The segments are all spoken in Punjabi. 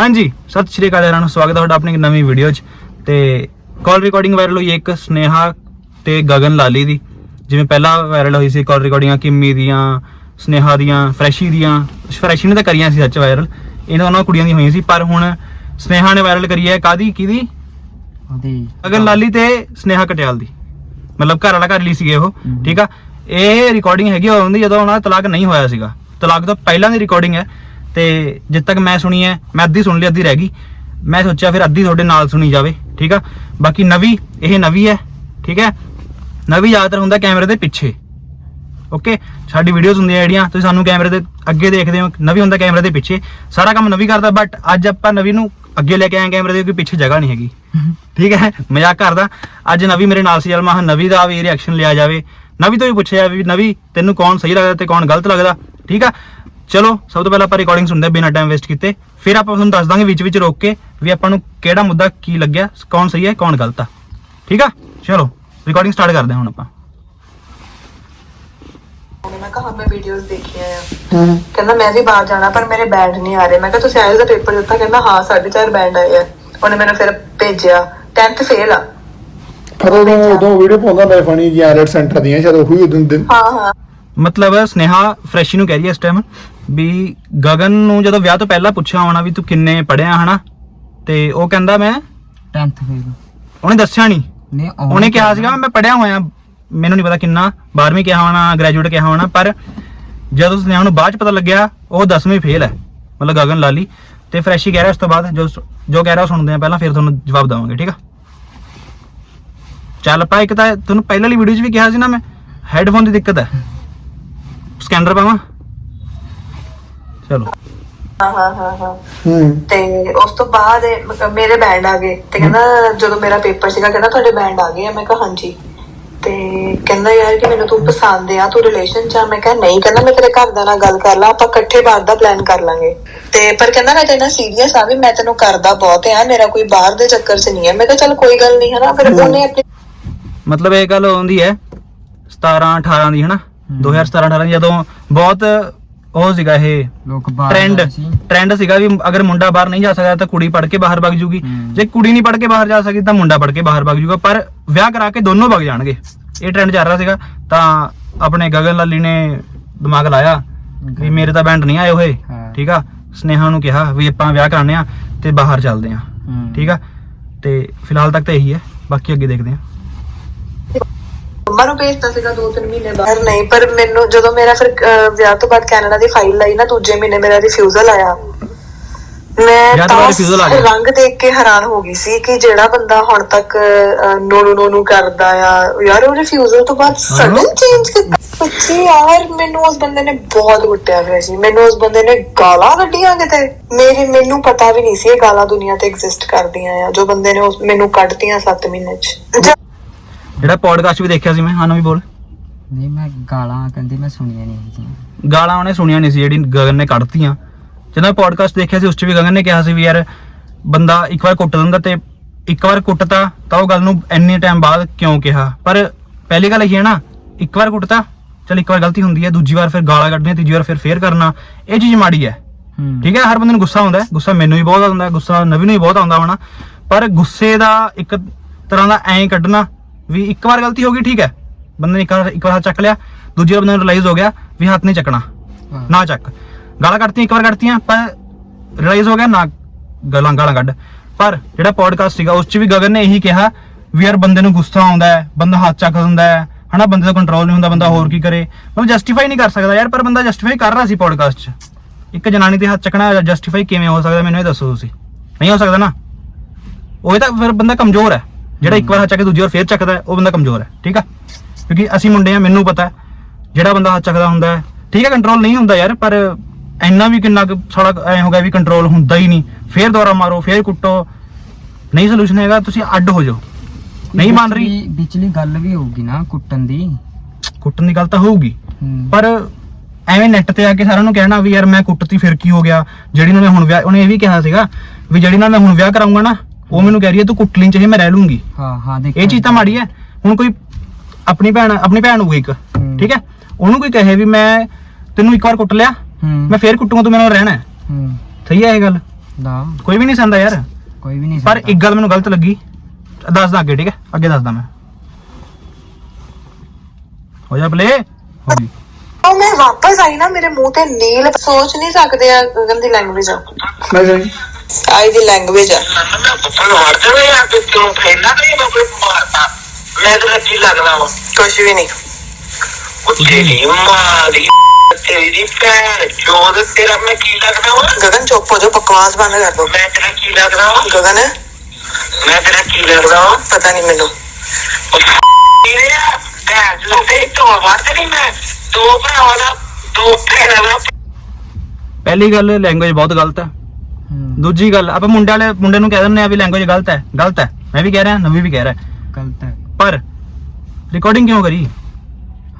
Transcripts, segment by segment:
ਹਾਂਜੀ ਸਤਿ ਸ਼੍ਰੀ ਅਕਾਲ ਸਾਰਿਆਂ ਨੂੰ ਸਵਾਗਤ ਹੈ ਤੁਹਾਡਾ ਆਪਣੀ ਇੱਕ ਨਵੀਂ ਵੀਡੀਓ 'ਚ। ਤੇ ਕਾਲ ਰਿਕਾਰਡਿੰਗ ਵਾਇਰਲ ਹੋਈ ਹੈ ਇੱਕ ਸਨੇਹਾ ਤੇ ਗਗਨ ਲਾਲੀ ਦੀ। ਜਿਵੇਂ ਪਹਿਲਾਂ ਵਾਇਰਲ ਹੋਈ ਸੀ ਕਾਲ ਰਿਕਾਰਡਿੰਗਾਂ ਕਿੰਮੀ ਦੀਆਂ ਸਨੇਹਾ ਦੀਆਂ ਫਰੈਸ਼ੀ ਦੀਆਂ। ਫਰੈਸ਼ੀ ਨੇ ਤਾਂ ਕਰੀਆਂ ਸੀ ਸੱਚ ਵਾਇਰਲ ਇਹਨਾਂ ਉਹਨਾਂ ਕੁੜੀਆਂ ਦੀਆਂ ਹੋਈਆਂ ਸੀ ਪਰ ਹੁਣ ਸਨੇਹਾ ਨੇ ਵਾਇਰਲ ਕਰੀ ਹੈ ਕਾਦੀ ਕਿਹਦੀ? ਉਹਦੀ ਗਗਨ ਲਾਲੀ ਤੇ ਸਨੇਹਾ ਕਟਿਆਲ ਦੀ। ਮਤਲਬ ਘਰ ਵਾਲਾ ਘਰ ਲਈ ਸੀਗੇ ਉਹ। ਠੀਕ ਆ? ਇਹ ਰਿਕਾਰਡਿੰਗ ਹੈਗੀ ਉਦੋਂ ਦੀ ਜਦੋਂ ਉਹਨਾਂ ਦਾ ਤਲਾਕ ਨਹੀਂ ਹੋਇਆ ਸੀਗਾ। ਤਲਾਕ ਤੋਂ ਪਹਿਲਾਂ ਦੀ ਰਿਕਾਰਡਿੰਗ ਹੈ। ਤੇ ਜਿੱਦ ਤੱਕ ਮੈਂ ਸੁਣੀ ਹੈ, ਮੈਂ ਅੱਧੀ ਸੁਣ ਲਈ, ਅੱਧੀ ਰਹਿ ਗਈ। ਮੈਂ ਸੋਚਿਆ ਫਿਰ ਅੱਧੀ ਤੁਹਾਡੇ ਨਾਲ ਸੁਣੀ ਜਾਵੇ, ਠੀਕ ਆ? ਬਾਕੀ ਨਵੀਂ, ਇਹ ਨਵੀਂ ਹੈ, ਠੀਕ ਹੈ? ਨਵੀਂ ਜ਼ਿਆਦਾਤਰ ਹੁੰਦਾ ਕੈਮਰੇ ਦੇ ਪਿੱਛੇ। ਓਕੇ? ਸਾਡੀ ਵੀਡੀਓਜ਼ ਹੁੰਦੀਆਂ ਜਿਹੜੀਆਂ, ਤੁਸੀਂ ਸਾਨੂੰ ਕੈਮਰੇ ਦੇ ਅੱਗੇ ਦੇਖਦੇ ਹੋ, ਨਵੀਂ ਹੁੰਦਾ ਕੈਮਰੇ ਦੇ ਪਿੱਛੇ। ਸਾਰਾ ਕੰਮ ਨਵੀਂ ਕਰਦਾ ਬਟ ਅੱਜ ਆਪਾਂ ਨਵੀਂ ਨੂੰ ਅੱਗੇ ਲੈ ਕੇ ਆਏ ਕੈਮਰੇ ਦੇ, ਕਿਉਂਕਿ ਪਿੱਛੇ ਜਗ੍ਹਾ ਨਹੀਂ ਹੈਗੀ। ਠੀਕ ਹੈ? ਮਜ਼ਾਕ ਕਰਦਾ। ਅੱਜ ਨਵੀਂ ਮੇਰੇ ਨਾਲ ਸੀ, ਚਲ ਮੈਂ ਕਿਹਾ ਨਵੀਂ ਦਾ ਵੀ ਰਿਐਕਸ਼ਨ ਲਿਆ ਜਾਵੇ। ਨਵੀਂ ਤੋਂ ਵੀ ਪੁੱਛਿਆ ਵੀ ਨਵੀਂ ਤੈਨੂੰ ਕੌਣ ਸਹੀ ਲੱਗਦਾ ਤੇ ਕੌਣ ਗਲਤ ਲੱਗਦਾ, ਠੀਕ ਆ? ਚਲੋ ਸਭ ਤੋਂ ਪਹਿਲਾਂ ਆਪਾਂ ਰਿਕਾਰਡਿੰਗ ਸੁਣਦੇ ਬਿਨਾਂ ਟਾਈਮ ਵੇਸਟ ਕੀਤੇ। ਫਿਰ ਆਪਾਂ ਤੁਹਾਨੂੰ ਦੱਸ ਦਾਂਗੇ ਵਿੱਚ ਵਿੱਚ ਰੋਕ ਕੇ ਵੀ ਆਪਾਂ ਨੂੰ ਕਿਹੜਾ ਮੁੱਦਾ ਕੀ ਲੱਗਿਆ ਕੌਣ ਸਹੀ ਹੈ ਕੌਣ ਗਲਤ ਆ। ਠੀਕ ਆ? ਚਲੋ ਰਿਕਾਰਡਿੰਗ ਸਟਾਰਟ ਕਰਦੇ ਹਾਂ ਹੁਣ ਆਪਾਂ। ਮੈਂ ਕਿਹਾ ਹਾਂ ਮੈਂ ਵੀਡੀਓਜ਼ ਦੇਖੀਆਂ ਆ। ਕਹਿੰਦਾ ਮੈਂ ਵੀ ਬਾਹਰ ਜਾਣਾ ਪਰ ਮੇਰੇ ਬੈਂਡ ਨਹੀਂ ਆ ਰਹੇ। ਮੈਂ ਕਿਹਾ ਤੁਸੀਂ ਆਇਲਸ ਦਾ ਪੇਪਰ ਦਿੱਤਾ ਕਹਿੰਦਾ ਹਾਂ 4.5 ਬੈਂਡ ਆਏ ਆ। ਉਹਨੇ ਮੈਨੂੰ ਫਿਰ ਭੇਜਿਆ। 10th ਫੇਲ ਆ। ਪਰ ਉਦੋਂ ਉਦੋਂ ਵੀਡੀਓ ਪਾਉਂਦਾ ਮੈਂ ਫਣੀ ਜੀ ਆਰਟ ਸੈਂਟਰ ਦੀਆਂ ਸ਼ਾਇਦ ਉਹੀ ਉਦੋਂ ਦਿਨ ਹਾਂ ਹਾਂ। ਮਤਲਬ ਸਨੇਹਾ ਫਰੈਸ਼ੀ ਨੂੰ ਕਹਿ ਰਹੀ ਹੈ ਇਸ ਟਾਈਮ ਵੀ ਗਗਨ ਨੂੰ ਜਦੋਂ ਵਿਆਹ ਤੋਂ ਪਹਿਲਾਂ ਪੁੱਛਿਆ ਹੋਣਾ ਵੀ ਤੂੰ ਕਿੰਨੇ ਪੜਿਆ ਹਨਾ ਤੇ ਉਹ ਕਹਿੰਦਾ ਮੈਂ 10th ਫੇਲ ਉਹਨੇ ਦੱਸਿਆ ਨਹੀਂ ਨੇ ਉਹਨੇ ਕਿਹਾ ਸੀਗਾ ਮੈਂ ਪੜਿਆ ਹੋਇਆ ਮੈਨੂੰ ਨਹੀਂ ਪਤਾ ਕਿੰਨਾ 12ਵੀਂ ਕਿਹਾ ਹੋਣਾ ਗ੍ਰੈਜੂਏਟ ਕਿਹਾ ਹੋਣਾ ਪਰ ਜਦੋਂ ਸਨੇਹਾ ਨੂੰ ਬਾਅਦ ਚ ਪਤਾ ਲੱਗਿਆ ਉਹ 10ਵੀਂ ਫੇਲ ਹੈ ਮਤਲਬ ਗਗਨ ਲਾਲੀ। ਤੇ ਫਰੈਸ਼ੀ ਕਹਿ ਰਿਹਾ ਉਸ ਤੋਂ ਬਾਅਦ ਜੋ ਜੋ ਕਹਿ ਰਿਹਾ ਸੁਣਦੇ ਆ ਪਹਿਲਾਂ ਫਿਰ ਤੁਹਾਨੂੰ ਜਵਾਬ ਦਵਾਂਗੇ ਠੀਕ ਆ? ਚੱਲ ਪਾ ਇੱਕ ਤਾਂ ਤੁਹਾਨੂੰ ਪਹਿਲਾਂ ਵਾਲੀ ਵੀਡੀਓ 'ਚ ਵੀ ਕਿਹਾ ਸੀ ਨਾ ਮੈਂ ਹੈੱਡਫੋਨ ਦੀ ਦਿੱਕਤ ਹੈ। ਸਕੈਨਰ ਪਾਵਾਂ? ਚਲੋ। ਹਾਂ ਹਾਂ ਹਾਂ ਹਾਂ। ਹੂੰ। ਤੇ ਉਸ ਤੋਂ ਬਾਅਦ ਇਹ- ਮੇਰੇ ਬੈਂਡ ਆ ਗਏ। ਤੇ ਕਹਿੰਦਾ ਜਦੋਂ ਮੇਰਾ ਪੇਪਰ ਸੀਗਾ ਕਹਿੰਦਾ ਤੁਹਾਡੇ ਬੈਂਡ ਆ ਗਏ ਆ। ਮੈਂ ਕਿਹਾ ਹਾਂਜੀ। ਤੇ ਕਹਿੰਦਾ ਯਾਰ ਕਿ ਮੈਨੂੰ ਤੂੰ ਪਸੰਦ ਆ ਤੂੰ ਰਿਲੇਸ਼ਨ ਚ ਆ। ਮੈਂ ਕਿਹਾ ਨਹੀਂ। ਕਹਿੰਦਾ ਮੈਂ ਤੇਰੇ ਘਰਦਿਆਂ ਨਾਲ ਗੱਲ ਕਰ ਲਾਂ ਆਪਾਂ ਇਕੱਠੇ ਬਾਹਰ ਦਾ ਪਲਾਨ ਕਰ ਲਾਂਗੇ। ਤੇ ਪਰ ਕਹਿੰਦਾ ਮੈਂ ਤੇਰੇ ਨਾਲ ਸੀਰੀਅਸ ਆ ਵੀ ਮੈਂ ਤੈਨੂੰ ਕਰਦਾ ਬਹੁਤ ਆ। ਮੇਰਾ ਕੋਈ ਬਾਹਰ ਦੇ ਚੱਕਰ ਚ ਨਹੀਂ ਹੈ ਮੈਂ ਕਿਹਾ ਚੱਲ ਕੋਈ ਗੱਲ ਨਹੀਂ ਹਨਾ? ਫਿਰ ਉਹਨੇ ਆਪਣੀ ਮਤਲਬ ਇਹ ਗੱਲ ਹੁੰਦੀ ਹੈ 17 18 ਦੀ ਹਨਾ? 2017 18 ਦੀ ਜਦੋਂ ਬਹੁਤ ਉਹ ਸੀਗਾ ਇਹ ਲੋਕ ਬਾਹਰ ਟ੍ਰੈਂਡ ਸੀ। ਟ੍ਰੈਂਡ ਸੀਗਾ ਵੀ ਅਗਰ ਮੁੰਡਾ ਬਾਹਰ ਨਹੀਂ ਜਾ ਸਕਦਾ ਤਾਂ ਕੁੜੀ ਪੜ ਕੇ ਬਾਹਰ ਵਗ ਜੂਗੀ ਹਮ। ਜੇ ਕੁੜੀ ਨਹੀਂ ਪੜ ਕੇ ਬਾਹਰ ਜਾ ਸਕਦੀ ਤਾਂ ਮੁੰਡਾ ਪੜ ਕੇ ਬਾਹਰ ਵਗ ਜੂਗਾ ਪਰ ਵਿਆਹ ਕਰਾ ਕੇ ਦੋਨੋਂ ਵਗ ਜਾਣਗੇ ਇਹ ਟ੍ਰੈਂਡ ਚੱਲ ਰਿਹਾ ਸੀਗਾ ਤਾਂ ਆਪਣੇ ਗਗਨ ਲਾਲੀ ਨੇ ਦਿਮਾਗ ਲਾਇਆ ਵੀ ਮੇਰੇ ਤਾਂ ਬੈਂਡ ਨਹੀਂ ਆਏ ਹੋਏ ਹਾਂ। ਠੀਕ ਆ ਸਨੇਹਾ ਨੂੰ ਕਿਹਾ ਵੀ ਆਪਾਂ ਵਿਆਹ ਕਰਾਣੇ ਆ ਤੇ ਬਾਹਰ ਚੱਲਦੇ ਆ। ਠੀਕ ਆ ਤੇ ਫਿਲਹਾਲ ਤੱਕ ਤਾਂ ਇਹੀ ਹੈ ਬਾਕੀ ਅੱਗੇ ਦੇਖਦੇ ਆ ਮੰਮਾ ਨੂੰ ਭੇਜਤਾ ਸੀਗਾ 2-3 ਮਹੀਨੇ ਬਾਅਦ। ਨਹੀਂ ਪਰ ਮੈਨੂੰ ਜਦੋਂ ਮੇਰਾ ਫਿਰ ਵਿਆਹ ਤੋਂ ਬਾਅਦ ਕੈਨੇਡਾ ਦੀ ਫਾਈਲ ਆਈ ਨਾ ਦੂਜੇ ਮਹੀਨੇ ਮੇਰਾ ਰਿਫਿਊਜ਼ਲ ਆਇਆ। ਮੈਂ ਤੋਂ। ਰੰਗ ਦੇਖ ਕੇ ਹੈਰਾਨ ਹੋ ਗਈ ਸੀ ਕਿ ਜਿਹੜਾ ਬੰਦਾ ਹੁਣ ਤੱਕ ਨੋਨੂ ਨੋਨੂ ਕਰਦਾ ਆ ਯਾਰ ਉਹ ਰਿਫਿਊਜ਼ਲ ਤੋਂ ਬਾਅਦ ਸਡਨ ਚੇਂਜ ਕੀਤਾ। ਸੱਚੀ ਯਾਰ ਮੈਨੂੰ ਉਸ ਬੰਦੇ ਨੇ ਬਹੁਤ ਕੁੱਟਿਆ ਹੋਇਆ ਸੀ। ਮੈਨੂੰ ਉਸ ਬੰਦੇ ਨੇ ਗਾਲਾਂ ਕੱਢੀਆਂ ਕਿਤੇ। ਮੇਰੇ ਮੈਨੂੰ ਪਤਾ ਵੀ ਨਹੀਂ ਸੀ ਇਹ ਗਾਲਾਂ ਦੁਨੀਆ ਤੇ ਐਗਜ਼ਿਸਟ ਕਰਦੀਆਂ ਆ ਜੋ ਬੰਦੇ ਨੇ ਉਸ ਮੈਨੂੰ ਕੱਢਤੀਆਂ 7 ਮਹੀਨੇ ਚ। ਜਿਹੜਾ ਪੋਡਕਾਸਟ ਵੀ ਦੇਖਿਆ ਸੀ ਮੈਂ ਹਾਂ ਵੀ ਬੋਲ। ਨਹੀਂ ਮੈਂ ਗਾਲਾਂ ਕਹਿੰਦੇ ਮੈਂ ਸੁਣੀਆਂ ਨਹੀਂ ਹੈਗੀਆਂ। ਗਾਲਾਂ ਉਹਨੇ ਸੁਣੀਆਂ ਨਹੀਂ ਸੀ ਜਿਹੜੀ ਗਗਨ ਨੇ ਕੱਢਤੀਆਂ। ਜਦੋਂ ਪੋਡਕਾਸਟ ਦੇਖਿਆ ਸੀ ਉਸ 'ਚ ਵੀ ਗਗਨ ਨੇ ਕਿਹਾ ਸੀ ਵੀ ਯਾਰ ਬੰਦਾ ਇੱਕ ਵਾਰ ਕੁੱਟ ਦਿੰਦਾ ਤੇ ਇੱਕ ਵਾਰ ਕੁੱਟਤਾ ਤਾਂ ਉਹ ਗੱਲ ਨੂੰ ਇੰਨੇ ਟਾਈਮ ਬਾਅਦ ਕਿਉਂ ਕਿਹਾ? ਪਰ ਪਹਿਲੀ ਗੱਲ ਇਹ ਹੈ ਨਾ ਇੱਕ ਵਾਰ ਕੁੱਟਤਾ ਚਲ ਇੱਕ ਵਾਰ ਗਲਤੀ ਹੁੰਦੀ ਹੈ ਦੂਜੀ ਵਾਰ ਫਿਰ ਗਾਲਾਂ ਕੱਢਣੀਆਂ ਤੀਜੀ ਵਾਰ ਫਿਰ ਫੇਰ ਕਰਨਾ ਇਹ ਚੀਜ਼ ਮਾੜੀ ਹੈ। ਹੂੰ। ਠੀਕ ਹੈ ਹਰ ਬੰਦੇ ਨੂੰ ਗੁੱਸਾ ਆਉਂਦਾ ਹੈ ਗੁੱਸਾ ਮੈਨੂੰ ਵੀ ਬਹੁਤ ਆਉਂਦਾ ਹੈ ਗੁੱਸਾ ਨਵੀਂ ਨੂੰ ਵੀ ਬਹੁਤ ਆਉਂਦਾ ਹੋਣਾ ਪਰ ਗੁੱਸੇ ਦਾ ਇੱਕ ਤਰ੍ਹਾਂ ਦਾ ਐਂ ਕੱਢਣਾ ਵੀ ਇੱਕ ਵਾਰ ਗਲਤੀ ਹੋ ਗਈ ਠੀਕ ਹੈ। ਬੰਦੇ ਨੇ ਇੱਕ ਵਾਰ ਇੱਕ ਵਾਰ ਹੱਥ ਚੱਕ ਲਿਆ ਦੂਜੀ ਵਾਰ ਬੰਦੇ ਨੂੰ ਰਿਅਲਾਈਜ਼ ਹੋ ਗਿਆ ਵੀ ਹੱਥ ਨਹੀਂ ਚੱਕਣਾ। ਨਾ ਚੱਕ। ਗਾਲਾਂ ਕੱਢਤੀਆਂ ਇੱਕ ਵਾਰ ਕੱਢਤੀਆਂ ਪਰ ਰਿਅਲਾਈਜ਼ ਹੋ ਗਿਆ ਨਾ ਗਾਲਾਂ ਗਾਲਾਂ ਕੱਢ। ਪਰ ਜਿਹੜਾ ਪੋਡਕਾਸਟ ਸੀਗਾ ਉਸ 'ਚ ਵੀ ਗਗਨ ਨੇ ਇਹੀ ਕਿਹਾ ਵੀ ਯਾਰ ਬੰਦੇ ਨੂੰ ਗੁੱਸਾ ਆਉਂਦਾ ਹੈ ਬੰਦਾ ਹੱਥ ਚੱਕ ਦਿੰਦਾ ਹੈ ਹਨਾ ਬੰਦੇ ਦਾ ਕੰਟਰੋਲ ਨਹੀਂ ਹੁੰਦਾ ਬੰਦਾ ਹੋਰ ਕੀ ਕਰੇ। ਮਤਲਬ ਜਸਟੀਫਾਈ ਨਹੀਂ ਕਰ ਸਕਦਾ ਯਾਰ ਪਰ ਬੰਦਾ ਜਸਟੀਫਾਈ ਕਰ ਰਿਹਾ ਸੀ ਪੋਡਕਾਸਟ 'ਚ। ਇੱਕ ਜਨਾਨੀ ਤੇ ਹੱਥ ਚੱਕਣਾ ਜਸਟੀਫਾਈ ਕਿਵੇਂ ਹੋ ਸਕਦਾ ਮੈਨੂੰ ਇਹ ਦੱਸੋ ਤੁਸੀਂ। ਨਹੀਂ ਹੋ ਸਕਦਾ ਨਾ। ਉਹ ਤਾਂ ਫਿਰ ਬੰਦਾ ਕਮਜ਼ੋਰ ਹੈ। ਜਿਹੜਾ ਇੱਕ ਵਾਰ ਹੱਥ ਚੱਕ ਕੇ ਦੂਜੀ ਵਾਰ ਫੇਰ ਚੱਕਦਾ ਹੈ ਉਹ ਬੰਦਾ ਕਮਜ਼ੋਰ ਹੈ ਠੀਕ ਆ? ਕਿਉਂਕਿ ਅਸੀਂ ਮੁੰਡੇ ਆ ਮੈਨੂੰ ਪਤਾ ਹੈ ਜਿਹੜਾ ਬੰਦਾ ਹੱਥ ਚੱਕਦਾ ਹੁੰਦਾ ਹੈ ਠੀਕ ਹੈ ਕੰਟਰੋਲ ਨਹੀਂ ਹੁੰਦਾ ਯਾਰ ਪਰ ਇੰਨਾ ਵੀ ਕਿੰਨਾ ਕੁ ਸਾਲਾ ਐ ਹੋ ਗਿਆ ਵੀ ਕੰਟਰੋਲ ਹੁੰਦਾ ਹੀ ਨਹੀਂ। ਫੇਰ ਦੁਬਾਰਾ ਮਾਰੋ ਫੇਰ ਕੁੱਟੋ। ਨਹੀਂ ਸੋਲੂਸ਼ਨ ਹੈਗਾ ਤੁਸੀਂ ਅੱਡ ਹੋ ਜਾਓ। ਨਹੀਂ ਮੰਨ ਰਹੀ। ਵਿਚਲੀ- ਗੱਲ ਵੀ ਹੋਊਗੀ ਨਾ ਕੁੱਟਣ ਦੀ। ਕੁੱਟਣ ਦੀ ਗੱਲ ਤਾਂ ਹੋਊਗੀ। ਪਰ ਐਵੇਂ ਨੈਟ ਤੇ ਆ ਕੇ ਸਾਰਿਆਂ ਨੂੰ ਕਹਿਣਾ ਵੀ ਯਾਰ ਮੈਂ ਕੁੱਟਤੀ ਫਿਰ ਕੀ ਹੋ ਗਿਆ? ਜਿਹੜੀ ਨਾਲ ਮੈਂ ਹੁਣ ਵਿਆਹ ਉਹਨੇ ਇਹ ਵੀ ਕਿਹਾ ਸੀਗਾ ਵੀ ਜਿਹੜੀ ਨਾਲ ਮੈਂ ਹੁਣ ਵਿਆਹ ਕਰਾਉਂਗਾ ਨਾ ਉਹ ਮੈਨੂੰ ਕਹਿ ਰਹੀ ਹੈ ਤੂੰ ਕੁੱਟ ਲਈ ਚਾਹੇ ਮੈਂ ਰਹਿ ਲੂੰਗੀ। ਹਾਂ ਹਾਂ ਦੇਖ ਇਹ ਚੀਜ਼ ਤਾਂ ਮਾੜੀ ਹੈ। ਹੁਣ ਕੋਈ ਆਪਣੀ ਭੈਣ ਆਪਣੀ ਭੈਣ ਹੋਊਗੀ ਇੱਕ। ਠੀਕ ਹੈ? ਉਹਨੂੰ ਕੋਈ ਕਹੇ ਵੀ ਮੈਂ ਤੈਨੂੰ ਇੱਕ ਵਾਰ ਕੁੱਟ ਲਿਆ ਮੈਂ ਫੇਰ ਕੁੱਟੂਗਾ ਤੂੰ ਮੇਰੇ ਨਾਲ ਰਹਿਣਾ ਹੈ। ਸਹੀ ਹੈ ਇਹ ਗੱਲ? ਦਾ ਕੋਈ ਵੀ ਨਹੀਂ ਸੰਦਾ ਯਾਰ। ਕੋਈ ਵੀ ਨਹੀਂ ਪਰ। ਇੱਕ ਗੱਲ ਮੈਨੂੰ ਗਲਤ ਲੱਗੀ। ਦੱਸਦਾ ਅੱਗੇ ਠੀਕ ਹੈ? ਅੱਗੇ ਦੱਸਦਾ ਮੈਂ। ਹੋ ਜਾ ਪਲੇ ਹੋ ਗਈ। ਉਹ ਮੈਂ ਵਾਪਸ ਆਈ ਨਾ ਮੇਰੇ ਮੂੰਹ ਤੇ ਨੀਲ ਸੋਚ ਨਹੀਂ ਸਕਦੇ ਆ ਗਗਨ ਦੀ ਲੈਂਗੁਏਜ ਆ। ਮੈਂ ਪੱਪਲ ਮਾਰ ਦੇਣਾ ਯਾਰ ਤੇ ਕਿਉਂ ਫੈਨਾ ਨਹੀਂ ਮੈਂ ਕੋਈ ਮਾਰਦਾ ਮੈਂ ਤਾਂ ਕੀ ਲੱਗਦਾ ਵਾ ਕੁਝ ਵੀ ਨਹੀਂ ਉਹ ਤੇਰੀ ਮਾਂ ਦੀ ਤੇਰੀ ਦੀ ਭੈਣ ਚੋਦ ਤੇਰਾ ਮੈਂ ਕੀ ਲੱਗਦਾ ਵਾ ਗਗਨ ਚੁੱਪ ਹੋ ਜਾ ਬਕਵਾਸ ਬੰਦ ਦੂਜੀ ਗੱਲ ਆਪਾਂ ਮੁੰਡੇ ਵਾਲੇ ਮੁੰਡੇ ਨੂੰ ਕਹਿ ਦਿੰਦੇ ਆ ਵੀ ਲੈਂਗੁਏਜ ਗਲਤ ਹੈ ਗਲਤ ਹੈ। ਮੈਂ ਵੀ ਕਹਿ ਰਿਹਾ ਨਵੀਂ ਵੀ ਕਹਿ ਰਿਹਾ। ਗਲਤ ਹੈ। ਪਰ ਰਿਕਾਰਡਿੰਗ ਕਿਉਂ ਕਰੀ?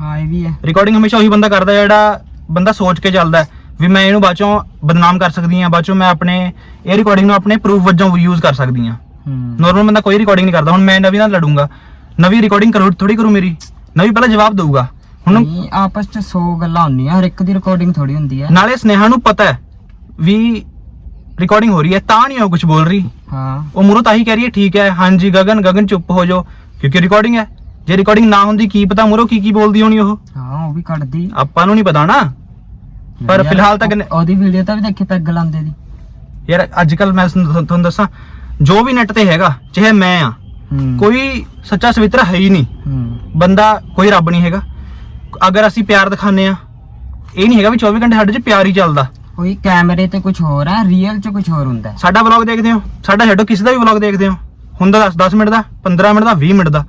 ਹਾਂ ਇਹ ਵੀ ਹੈ। ਰਿਕਾਰਡਿੰਗ ਹਮੇਸ਼ਾ ਉਹੀ ਬੰਦਾ ਕਰਦਾ ਜਿਹੜਾ ਬੰਦਾ ਸੋਚ ਕੇ ਚੱਲਦਾ ਵੀ ਮੈਂ ਇਹਨੂੰ ਬਾਅਦੋਂ ਬਦਨਾਮ ਕਰ ਸਕਦੀ ਹਾਂ ਬਾਅਦੋਂ ਮੈਂ ਆਪਣੇ ਇਹ ਰਿਕਾਰਡਿੰਗ ਨੂੰ ਆਪਣੇ ਪ੍ਰੂਫ ਵਜੋਂ ਯੂਜ਼ ਕਰ ਸਕਦੀ ਹਾਂ। ਹੂੰ। ਨਾਰਮਲ ਬੰਦਾ ਕੋਈ ਰਿਕਾਰਡਿੰਗ ਨਹੀਂ ਕਰਦਾ। ਹੁਣ ਮੈਂ ਨਵੀਂ ਨਾਲ ਲੜੂੰਗਾ। ਨਵੀਂ ਰਿਕਾਰਡਿੰਗ ਕਰੂ ਥੋੜੀ ਕਰੂ ਮੇਰੀ। ਨਵੀਂ ਪਹਿਲਾਂ ਜਵਾਬ ਦੇਊਗਾ। ਹੁਣ ਆਪਸ ਚ 100 ਗੱਲਾਂ ਹੁੰਦੀਆਂ ਹਰ ਇੱਕ ਦੀ ਰਿਕਾਰਡਿੰਗ ਥੋੜੀ ਹੁੰਦੀ ਹੈ। ਨਾਲੇ ਸਨੇਹਾ ਨੂੰ ਪਤਾ ਹੈ ਵੀ ਰਿਕਾਰਡਿੰਗ ਹੋ ਰਹੀ ਹੈ ਤਾਂ ਨਹੀਂ ਉਹ ਕੁਝ ਬੋਲ ਰਹੀ। ਹਾਂ। ਉਹ ਮੂਰੋ ਤਾਂ ਹੀ ਕਹਿ ਰਹੀ ਹੈ ਠੀਕ ਹੈ ਹਾਂਜੀ ਗਗਨ ਗਗਨ ਚੁੱਪ ਹੋ ਜਾਓ ਕਿਉਂਕਿ ਰਿਕਾਰਡਿੰਗ ਹੈ। ਜੇ ਰਿਕਾਰਡਿੰਗ ਨਾ ਹੁੰਦੀ ਕੀ ਪਤਾ ਮੂਰੋ ਕੀ ਕੀ ਬੋਲਦੀ ਹੋਣੀ ਉਹ। ਹਾਂ ਉਹ ਵੀ ਕੱਢਦੀ। ਆਪਾਂ ਨੂੰ ਨਹੀਂ ਪਤਾ ਨਾ। ਪਰ ਫਿਲਹਾਲ ਤੱਕ ਉਹ- ਉਹਦੀ ਵੀਡੀਓ ਤਾਂ ਵੀ ਦੇਖੀ ਪੈਗ ਲਾਉਂਦੇ ਦੀ। ਯਾਰ ਅੱਜ ਕੱਲ ਮੈਂ ਤੁਹਾਨੂੰ ਦੱਸਾਂ ਜੋ ਵੀ ਨੈਟ ਤੇ ਹੈਗਾ ਚਾਹੇ ਮੈਂ ਆ ਕੋਈ ਸੱਚਾ ਸਵਿੱਤਰ ਹੈ ਹੀ ਨਹੀਂ। ਬੰਦਾ ਕੋਈ ਰੱਬ ਨਹੀਂ ਹੈਗਾ। ਅਗਰ ਅਸੀਂ ਪਿਆਰ ਦਿਖਾਉਂਦੇ ਆ ਇਹ ਨਹੀਂ ਹੈਗਾ ਵੀ 24 ਘੰਟੇ ਸਾਡੇ 'ਚ ਪਿਆਰ ਹੀ ਚੱਲਦਾ। ਉਹੀ ਕੈਮਰੇ ਤੇ ਕੁਝ ਹੋਰ ਹੈ ਰੀਅਲ ਚ ਕੁਝ ਹੋਰ ਹੁੰਦਾ। ਹੈ। ਸਾਡਾ ਵਲੌਗ ਦੇਖਦੇ ਹੋ? ਸਾਡਾ ਛੱਡੋ ਕਿਸੇ ਦਾ ਵੀ ਵਲੌਗ ਦੇਖਦੇ ਹੋ? ਹੁੰਦਾ 10 10 ਮਿੰਟ ਦਾ 15 ਮਿੰਟ ਦਾ 20 ਮਿੰਟ ਦਾ।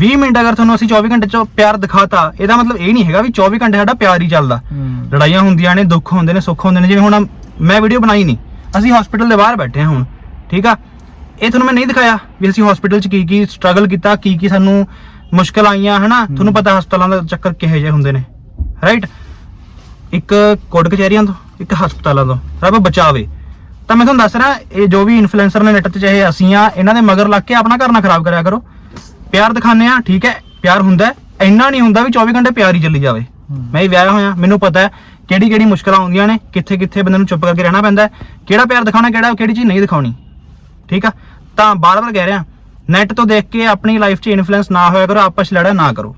20 ਮਿੰਟ ਅਗਰ ਤੁਹਾਨੂੰ ਅਸੀਂ 24 ਘੰਟੇ 'ਚ ਪਿਆਰ ਦਿਖਾਤਾ ਇਹਦਾ ਮਤਲਬ ਇਹ ਨਹੀਂ ਹੈਗਾ ਵੀ 24 ਘੰਟੇ ਸਾਡਾ ਪਿਆਰ ਹੀ ਚੱਲਦਾ। ਹੂੰ। ਲੜਾਈਆਂ ਹੁੰਦੀਆਂ ਨੇ ਦੁੱਖ ਹੁੰਦੇ ਨੇ ਸੁੱਖ ਹੁੰਦੇ ਨੇ ਜਿਵੇਂ ਹੁਣ ਮੈਂ ਵੀਡੀਓ ਬਣਾਈ ਨਹੀਂ। ਅਸੀਂ ਹਸਪੀਟਲ ਦੇ ਬਾਹਰ ਬੈਠੇ ਹਾਂ ਹੁਣ ਠੀਕ ਆ? ਇਹ ਤੁਹਾਨੂੰ ਮੈਂ ਨਹੀਂ ਦਿਖਾਇਆ ਵੀ ਅਸੀਂ ਹਸਪੀਟਲ 'ਚ ਕੀ ਕੀ ਸਟਰਗਲ ਕੀਤਾ ਕੀ ਕੀ ਸਾਨੂੰ ਮੁਸ਼ਕਲ ਆਈਆਂ ਹਨਾ? ਤੁਹਾਨੂੰ ਪਤਾ ਹਸਪਤਾਲਾਂ ਦਾ ਚੱਕਰ ਕਿਹੋ ਜਿਹੇ ਹੁੰਦੇ ਨੇ ਰਾਈਟ ਇੱਕ ਕੋਰਟ ਕਚਹਿਰੀਆਂ ਤੋਂ ਇੱਕ ਹਸਪਤਾਲਾਂ ਤੋਂ। ਰੱਬ ਬਚਾਵੇ। ਤਾਂ ਮੈਂ ਤੁਹਾਨੂੰ ਦੱਸ ਰਿਹਾ ਇਹ ਜੋ ਵੀ ਇਨਫਲੂਐਂਸਰ ਨੇ ਨੈਟ ਤੇ ਚਾਹੇ ਅਸੀਂ ਆ ਇਹਨਾਂ ਦੇ ਮਗਰ ਲੱਗ ਕੇ ਆਪਣਾ ਘਰ ਨਾ ਖਰਾਬ ਕਰਿਆ ਕਰੋ। ਪਿਆਰ ਦਿਖਾਉਂਦੇ ਆ ਠੀਕ ਹੈ ਪਿਆਰ ਹੁੰਦਾ ਇੰਨਾ ਨਹੀਂ ਹੁੰਦਾ ਵੀ 24 ਘੰਟੇ ਪਿਆਰ ਹੀ ਚੱਲੀ ਜਾਵੇ। ਮੈਂ ਹੀ ਵਿਆਹਿਆ ਹੋਇਆ ਮੈਨੂੰ ਪਤਾ ਹੈ ਕਿਹੜੀ ਕਿਹੜੀ ਮੁਸ਼ਕਲਾਂ ਆਉਂਦੀਆਂ ਨੇ ਕਿੱਥੇ ਕਿੱਥੇ ਬੰਦੇ ਨੂੰ ਚੁੱਪ ਕਰਕੇ ਰਹਿਣਾ ਪੈਂਦਾ ਕਿਹੜਾ ਪਿਆਰ ਦਿਖਾਉਣਾ ਕਿਹੜਾ ਕਿਹੜੀ ਚੀਜ਼ ਨਹੀਂ ਦਿਖਾਉਣੀ। ਠੀਕ ਆ? ਤਾਂ ਬਾਰ-ਬਾਰ ਕਹਿ ਰਿਹਾ ਨੈਟ ਤੋਂ ਦੇਖ ਕੇ ਆਪਣੀ ਲਾਈਫ 'ਚ ਇਨਫਲੂਐਂਸ ਨਾ ਹੋਇਆ ਕਰੋ ਆਪਸ 'ਚ ਲੜਾ ਨਾ ਕਰੋ।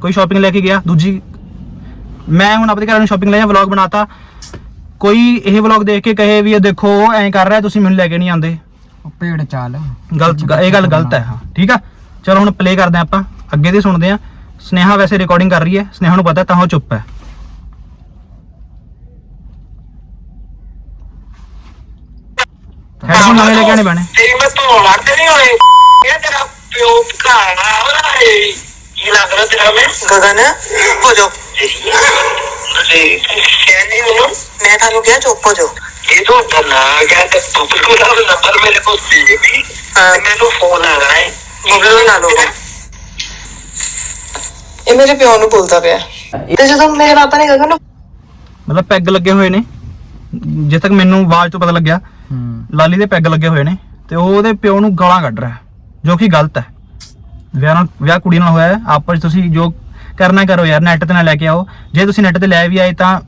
ਕੋਈ ਸ਼ਾਪਿੰਗ ਲੈ ਕੇ ਗਿਆ ਦੂਜੀ ਮੈਂ ਹੁਣ ਆਪਣੇ ਘਰ ਨੂੰ ਸ਼ਾਪਿੰਗ ਲੈ ਜਾ ਵਲੌਗ ਬਣਾਤਾ ਕੋਈ ਇਹ ਵਲੌਗ ਦੇਖ ਕੇ ਕਹੇ ਵੀ ਇਹ ਦੇਖੋ ਐਂ ਕਰ ਰਿਹਾ ਤੁਸੀਂ ਮੈਨੂੰ ਲੈ ਕੇ ਨਹੀਂ ਆਉਂਦੇ। ਉਹ ਭੇਡ ਚਾਲ। ਗਲਤ ਇਹ ਗੱਲ ਗਲਤ ਹੈ। ਹਾਂ ਠੀਕ ਆ? ਚਲੋ ਹੁਣ ਪਲੇ ਕਰਦੇ ਹਾਂ ਆਪਾਂ। ਅੱਗੇ ਦੀ ਸੁਣਦੇ ਆ ਸਨੇਹਾ ਵੈਸੇ ਰਿਕਾਰਡਿੰਗ ਕਰ ਰਹੀ ਹੈ। ਸਨੇਹਾ ਨੂੰ ਪਤਾ ਹੈ ਤਾਂ ਉਹ ਚੁੱਪ ਹੈ। ਹੈਡਫੋਨ ਨਵੇਂ ਲੈ ਕੇ ਆਣੇ ਪੈਣੇ। ਤੇਰੀ ਮੈਂ ਤੋਂ ਲੜਦੇ ਨਹੀਂ ਹੋਏ ਇਹ ਤੇਰਾ ਪਿਓ ਭਕਾਣਾ ਉਹਦਾ ਇਹ ਕੀ ਲੱਗਦਾ ਤੇਰਾ ਮੈਂ? ਗਗਨ ਹੋ ਜਾ ਜੀ। ਕਹਿੰਦੀ ਮੈਨੂੰ ਮੈਂ ਤੁਹਾਨੂੰ ਕਿਹਾ ਚੁੱਪ ਹੋ ਜਾ ਇਹ ਤੋਂ ਡਰਨਾ ਗਿਆ ਤੇ ਤੂੰ ਬਿਲਕੁਲ ਉਹ ਨੰਬਰ ਮੇਰੇ ਕੋਲ ਸੀ ਵੀ। ਹਾਂ। ਤੇ ਮੈਨੂੰ ਫੋਨ ਆ ਰਿਹਾ ਹੈ। ਮੋਬਾਈਲ ਨਾ ਲਓ। ਇਹ ਮੇਰੇ ਪਿਓ ਨੂੰ ਬੋਲਦਾ ਪਿਆ। ਤੇ ਜਦੋਂ ਮੇਰੇ ਪਾਪਾ ਨੇ ਗਗਨ ਨੂੰ ਮਤਲਬ ਪੈਗ ਲੱਗੇ ਹੋਏ ਨੇ। ਜਿੱਥੇ ਤੱਕ ਮੈਨੂੰ ਆਵਾਜ਼ ਤੋਂ ਪਤਾ ਲੱਗਿਆ ਲਾਲੀ ਦੇ ਪੈਗ ਲੱਗੇ ਹੋਏ ਨੇ। ਤੇ ਉਹ ਉਹਦੇ ਪਿਓ ਨੂੰ ਗਾਲਾਂ ਕੱਢ ਰਿਹਾ ਜੋ ਕਿ ਗਲਤ ਹੈ। ਵਿਆਹ ਨਾਲ ਵਿਆਹ ਕੁੜੀ ਨਾਲ ਹੋਇਆ ਹੈ। ਆਪਸ 'ਚ ਤੁਸੀਂ ਜੋ ਕਰਨਾ ਕਰੋ ਯਾਰ ਨੈਟ ਤੇ ਨਾ ਲੈ ਕੇ ਆਓ। ਜੇ ਤੁਸੀਂ ਨੈਟ ਤੇ ਲੈ ਵੀ ਆਏ ਤਾਂ